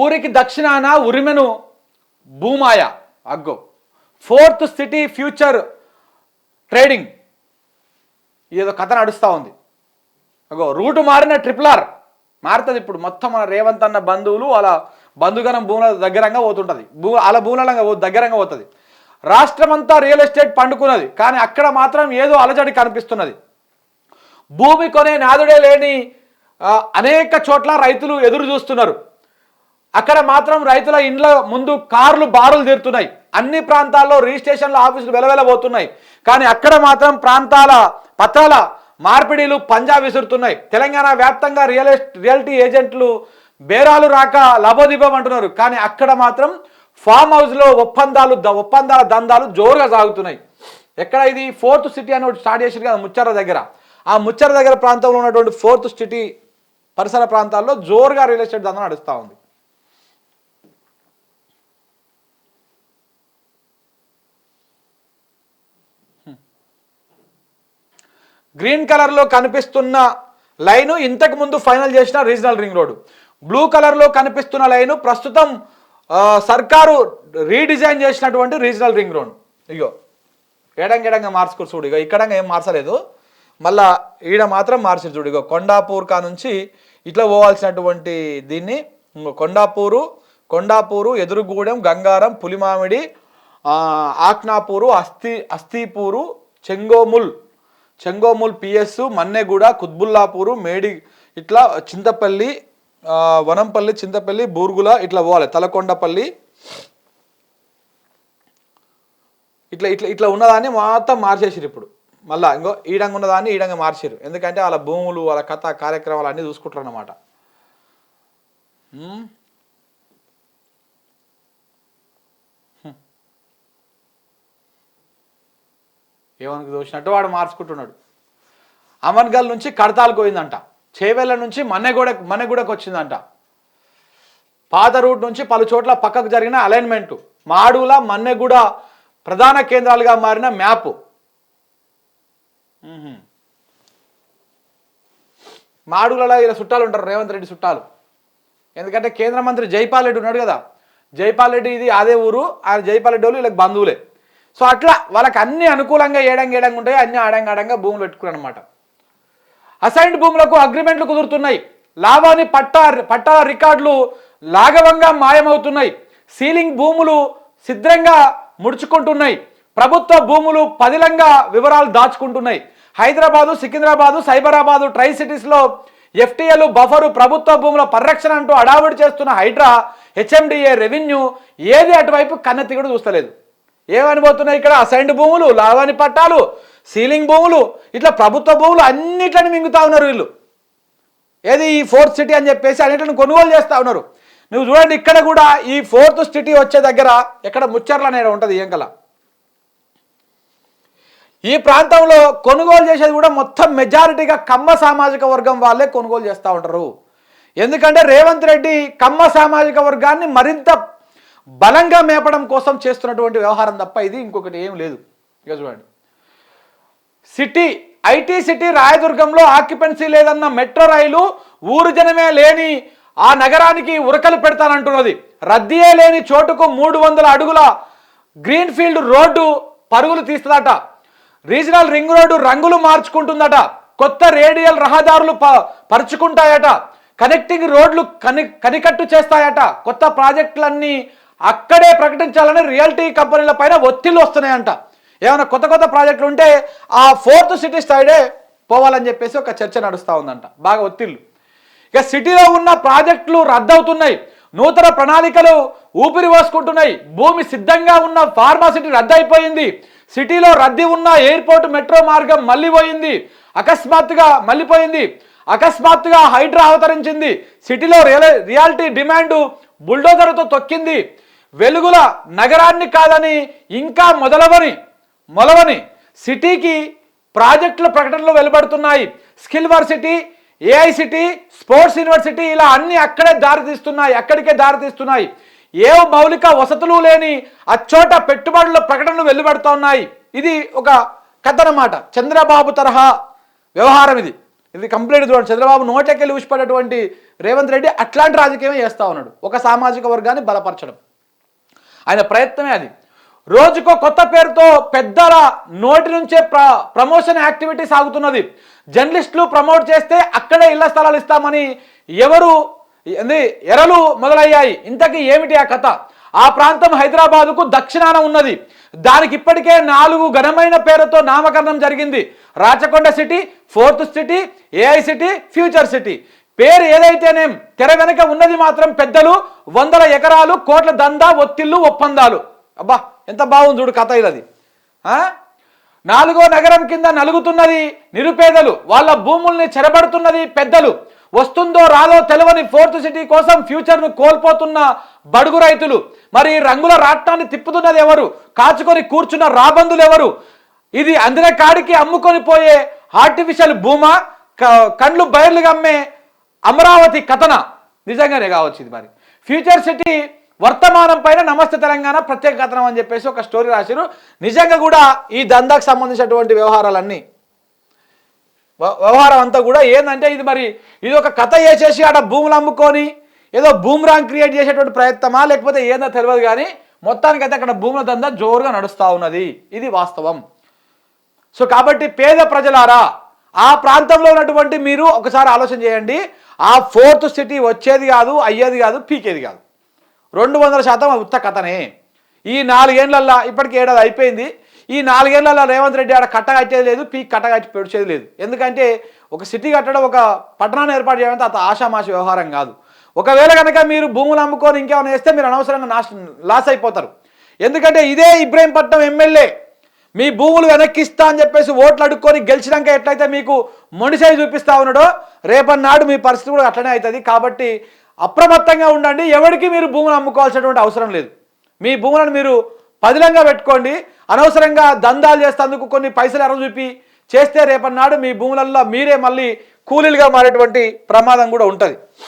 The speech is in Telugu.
ఊరికి దక్షిణాన ఉరిమెను భూమాయ. అగ్గో. Fourth city future trading. ఏదో కథ నడుస్తూ ఉంది. అగో రూటు మారిన ట్రిపుల్ మారుతుంది ఇప్పుడు. మొత్తం మన రేవంత్ అన్న బంధువులు అలా బంధుగణం భూముల దగ్గరంగా పోతుంటుంది. భూ అలా భూములంగా దగ్గరంగా పోతుంది. రాష్ట్రమంతా రియల్ ఎస్టేట్ పండుకున్నది. కానీ అక్కడ మాత్రం ఏదో అలజడి కనిపిస్తున్నది. భూమి కొనే నాదుడే లేని అనేక చోట్ల రైతులు ఎదురు చూస్తున్నారు. అక్కడ మాత్రం రైతుల ఇండ్ల ముందు కార్లు బారులు తీరుతున్నాయి. అన్ని ప్రాంతాల్లో రిజిస్ట్రేషన్ల ఆఫీసులు వెలవెలబోతున్నాయి. కానీ అక్కడ మాత్రం ప్రాంతాల పత్రాల మార్పిడీలు పంజా విసురుతున్నాయి. తెలంగాణ వ్యాప్తంగా రియల్ రియల్టీ ఏజెంట్లు బేరాలు రాక లభోదీపం అంటున్నారు. కానీ అక్కడ మాత్రం ఫామ్ హౌస్లో ఒప్పందాలు ద- ఒప్పందాల దందాలు జోరుగా సాగుతున్నాయి. ఎక్కడ ఇది? ఫోర్త్ సిటీ అని ఒకటి స్టార్ట్ చేసారు కదా ముచ్చర దగ్గర. ఆ ముచ్చర దగ్గర ప్రాంతంలో ఉన్నటువంటి ఫోర్త్ సిటీ పరిసర ప్రాంతాల్లో జోరుగా రియల్ ఎస్టేట్ దందా నడుస్తూ ఉంది. గ్రీన్ కలర్లో కనిపిస్తున్న లైను ఇంతకు ముందు ఫైనల్ చేసిన రీజనల్ రింగ్ రోడ్ బ్లూ కలర్లో కనిపిస్తున్న లైను ప్రస్తుతం సర్కారు రీడిజైన్ చేసినటువంటి రీజనల్ రింగ్ రోడ్ ఇగో ఎడంగా ఎడంగా మార్చుకోరు చూడు ఇగో ఇక్కడంగా ఏం మార్చలేదు. మళ్ళా ఈడ మాత్రం మార్చారు చూడు ఇగో కొండాపూర్ కా నుంచి ఇట్లా పోవాల్సినటువంటి దీన్ని కొండాపూరు కొండాపూరు ఎదురుగూడెం గంగారం పులిమామిడి ఆక్నాపూరు అస్థి అస్థిపూరు చెంగోముల్ చెంగోముల్ పిఎస్ మన్నెగూడ కుత్బుల్లాపూరు మేడి ఇట్లా చింతపల్లి వనంపల్లి చింతపల్లి బూర్గుల ఇట్లా పోవాలి. తలకొండపల్లి. ఇట్లా ఇట్లా ఇట్లా ఉన్నదాన్ని మొత్తం మార్చేసారు ఇప్పుడు. మళ్ళీ ఇంకో ఈడంగా ఉన్నదాన్ని ఈడంగా మార్చారు ఎందుకంటే వాళ్ళ భూములు వాళ్ళ కథ కార్యక్రమాలు అన్నీ చూసుకుంటారు అన్నమాట ఏమనుకు దోచినట్టు వాడు మార్చుకుంటున్నాడు. అమర్గల్ నుంచి కడతాలకు పోయిందంట చేవెళ్ళ నుంచి మన్నెగూడ మన్నెగూడకు వచ్చిందంట. పాత రూట్ నుంచి పలు చోట్ల పక్కకు జరిగిన అలైన్మెంటు. మాడుల మన్నెగూడ ప్రధాన కేంద్రాలుగా మారిన మ్యాప్. మ్మ్హ్మ్. మాడులలో ఇలా చుట్టాలు ఉంటారు రేవంత్ రెడ్డి చుట్టాలు. ఎందుకంటే కేంద్ర మంత్రి జైపాల్ రెడ్డి ఉన్నాడు కదా. జైపాల్ రెడ్డి ఇది అదే ఊరు ఆ జైపాల్ రెడ్డి వాళ్ళు వీళ్ళకి బంధువులే. సో అట్లా వాళ్ళకి అన్ని అనుకూలంగా ఏడంగా ఏడంగా ఉంటాయి అన్ని ఆడంగా ఆడంగా భూములు పెట్టుకున్నారు అనమాట అసైన్డ్ భూములకు అగ్రిమెంట్లు కుదురుతున్నాయి. లాభాన్ని పట్టా పట్టాల రికార్డులు లాఘవంగా మాయమవుతున్నాయి. సీలింగ్ భూములు సిద్ధంగా ముడుచుకుంటున్నాయి. ప్రభుత్వ భూములు పదిలంగా వివరాలు దాచుకుంటున్నాయి. హైదరాబాదు సికింద్రాబాదు సైబరాబాదు ట్రై సిటీస్లో ఎఫ్టీఏలు బఫరు ప్రభుత్వ భూముల పరిరక్షణ అంటూ అడావిడి చేస్తున్న హైడ్రా హెచ్ఎండిఏ రెవెన్యూ ఏది అటువైపు కన్నెత్తి కూడా చూస్తలేదు. ఏమనిపోతున్నాయి ఇక్కడ? అసైన్డ్ భూములు లావాని పట్టాలు సీలింగ్ భూములు ఇట్లా ప్రభుత్వ భూములు అన్నిట్లని మింగుతా ఉన్నారు వీళ్ళు. ఏది ఈ ఫోర్త్ సిటీ అని చెప్పేసి అన్నిటిని కొనుగోలు చేస్తూ ఉన్నారు. నువ్వు చూడండి ఇక్కడ కూడా ఈ ఫోర్త్ సిటీ వచ్చే దగ్గర ఎక్కడ ముచ్చర్ల అనేది ఉంటుంది ఏంకల ఈ ప్రాంతంలో కొనుగోలు చేసేది కూడా మొత్తం మెజారిటీగా కమ్మ సామాజిక వర్గం వాళ్ళే కొనుగోలు చేస్తూ ఉంటారు. ఎందుకంటే రేవంత్ రెడ్డి కమ్మ సామాజిక వర్గాన్ని మరింత బలంగా మేపడం కోసం చేస్తున్నటువంటి వ్యవహారం తప్ప ఇది ఇంకొకటి ఏం లేదు. ఇక చూడండి. సిటీ ఐటీ సిటీ రాయదుర్గంలో ఆక్యుపెన్సీ లేదన్న మెట్రో రైలు ఊరు జనమే లేని ఆ నగరానికి ఉరకలు పెడతానంటున్నది. రద్దీయే లేని చోటుకు మూడు వందల అడుగుల గ్రీన్ ఫీల్డ్ రోడ్డు పరుగులు తీస్తుందట. రీజనల్ రింగ్ రోడ్డు రంగులు మార్చుకుంటుందట. కొత్త రేడియల్ రహదారులు ప పరుచుకుంటాయట. కనెక్టింగ్ రోడ్లు కని కనికట్టు చేస్తాయట. కొత్త ప్రాజెక్టులన్నీ అక్కడే ప్రకటించాలని రియల్టీ కంపెనీల పైన ఒత్తిళ్ళు వస్తున్నాయంట. ఏమైనా కొత్త కొత్త ప్రాజెక్టులు ఉంటే ఆ ఫోర్త్ సిటీ సైడే పోవాలని చెప్పేసి ఒక చర్చ నడుస్తూ ఉందంట. బాగా ఒత్తిళ్ళు ఇక సిటీలో ఉన్న ప్రాజెక్టులు రద్దవుతున్నాయి. నూతన ప్రణాళికలు ఊపిరి పోసుకుంటున్నాయి. భూమి సిద్ధంగా ఉన్న ఫార్మాసిటీ రద్దయిపోయింది. సిటీలో రద్దీ ఉన్న ఎయిర్పోర్ట్ మెట్రో మార్గం మళ్ళీ పోయింది. అకస్మాత్తుగా మళ్ళీపోయింది అకస్మాత్తుగా హైడ్రా అవతరించింది. సిటీలో రియల్ రియాలిటీ డిమాండ్ బుల్డోజర్తో తొక్కింది. వెలుగుల నగరాన్ని కాదని ఇంకా మొదలవని మొలవని సిటీకి ప్రాజెక్టుల ప్రకటనలు వెలువడుతున్నాయి. Skill varsity AI city sports university ఇలా అన్ని అక్కడే దారితీస్తున్నాయి అక్కడికే దారితీస్తున్నాయి. ఏ మౌలిక వసతులు లేని అచ్చోట పెట్టుబడుల ప్రకటనలు వెలువడుతున్నాయి. ఇది ఒక కథ అన్నమాట చంద్రబాబు తరహా వ్యవహారం ఇది. ఇది కంప్లీట్ చూడండి. చంద్రబాబు నోట్లకెళ్ళి ఊసిపడేటువంటి రేవంత్ రెడ్డి అట్లాంటి రాజకీయమే చేస్తూ ఉన్నాడు. ఒక సామాజిక వర్గాన్ని బలపరచడం. ఆయన ప్రయత్నమే అది. రోజుకో కొత్త పేరుతో పెద్దల నోటి నుంచే ప్ర ప్రమోషన్ యాక్టివిటీ సాగుతున్నది. జర్నలిస్టులు ప్రమోట్ చేస్తే అక్కడే ఇళ్ళ స్థలాలు ఇస్తామని ఎవరు ఎరలు మొదలయ్యాయి. ఇంతకీ ఏమిటి ఆ కథ? ఆ ప్రాంతం హైదరాబాదుకు దక్షిణాన ఉన్నది. దానికి ఇప్పటికే నాలుగు ఘనమైన పేరుతో నామకరణం జరిగింది. Rachakonda city fourth city AI city future city. పేరు ఏదైతేనేం తెర వెనక ఉన్నది మాత్రం పెద్దలు వందల ఎకరాలు కోట్ల దందా ఒత్తిళ్ళు ఒప్పందాలు. అబ్బా ఎంత బాగుంది చూడు కథ ఇది నాలుగో నగరం కింద నలుగుతున్నది నిరుపేదలు వాళ్ళ భూముల్ని చెరబడుతున్నది పెద్దలు. వస్తుందో రాదో తెలవని ఫోర్త్ సిటీ కోసం ఫ్యూచర్ను కోల్పోతున్న బడుగు రైతులు. మరి రంగుల రాట్నాన్ని తిప్పుతున్నది ఎవరు? కాచుకొని కూర్చున్న రాబందులు ఎవరు? ఇది అందిన కాడికి అమ్ముకొని పోయే ఆర్టిఫిషియల్ భూమా? క- కండ్లు బయర్లు గమ్మే అమరావతి కథన నిజంగానే కావచ్చు ఇది మరి. ఫ్యూచర్ సిటీ వర్తమానం పైన నమస్తే తెలంగాణ ప్రత్యేక కథనం అని చెప్పేసి ఒక స్టోరీ రాశారు నిజంగా కూడా ఈ దందాకు సంబంధించినటువంటి వ్యవహారాలన్నీ వ్యవహారం అంతా కూడా ఏంటంటే ఇది మరి ఇది ఒక కథ వేసేసి ఆడ భూములు అమ్ముకొని ఏదో బూమ్రాంగ్ క్రియేట్ చేసేటువంటి ప్రయత్నమా లేకపోతే ఏందో తెలియదు కానీ మొత్తానికైతే అక్కడ భూముల దందా జోరుగా నడుస్తూ ఉన్నది. ఇది వాస్తవం. సో కాబట్టి పేద ప్రజలారా ఆ ప్రాంతంలో ఉన్నటువంటి మీరు ఒకసారి ఆలోచన చేయండి. ఆ ఫోర్త్ సిటీ వచ్చేది కాదు అయ్యేది కాదు పీకేది కాదు. రెండు వందల శాతం ఉత్త కథనే. ఈ నాలుగేళ్ళల్లో ఇప్పటికి ఏడాది అయిపోయింది. ఈ నాలుగేళ్ళలో రేవంత్ రెడ్డి ఆడ కట్ట కట్టేది లేదు పీక్ కట్ట కట్టి పెడిచేది లేదు. ఎందుకంటే ఒక సిటీ కట్టడం ఒక పట్టణాన్ని ఏర్పాటు చేయడం అంత ఆషామాష వ్యవహారం కాదు. ఒకవేళ కనుక మీరు భూములు అమ్ముకొని ఇంకేమైనా వేస్తే మీరు అనవసరంగా నాశ లాస్ అయిపోతారు. ఎందుకంటే ఇదే ఇబ్రహీంపట్నం ఎమ్మెల్యే మీ భూములు వెనక్కిస్తా అని చెప్పేసి ఓట్లు అడుక్కొని గెలిచినాక ఎట్లయితే మీకు మొండిసాయి చూపిస్తా ఉన్నాడో రేపన్నాడు మీ పరిస్థితి కూడా అట్లనే అవుతుంది. కాబట్టి అప్రమత్తంగా ఉండండి. ఎవరికి మీరు భూములు అమ్ముకోవాల్సినటువంటి అవసరం లేదు. మీ భూములను మీరు పదిలంగా పెట్టుకోండి. అనవసరంగా దందాలు చేస్తేందుకు కొన్ని పైసలు ఎర్ర చూపి చేస్తే రేపన్నాడు మీ భూములలో మీరే మళ్ళీ కూలీలుగా మారేటువంటి ప్రమాదం కూడా ఉంటుంది.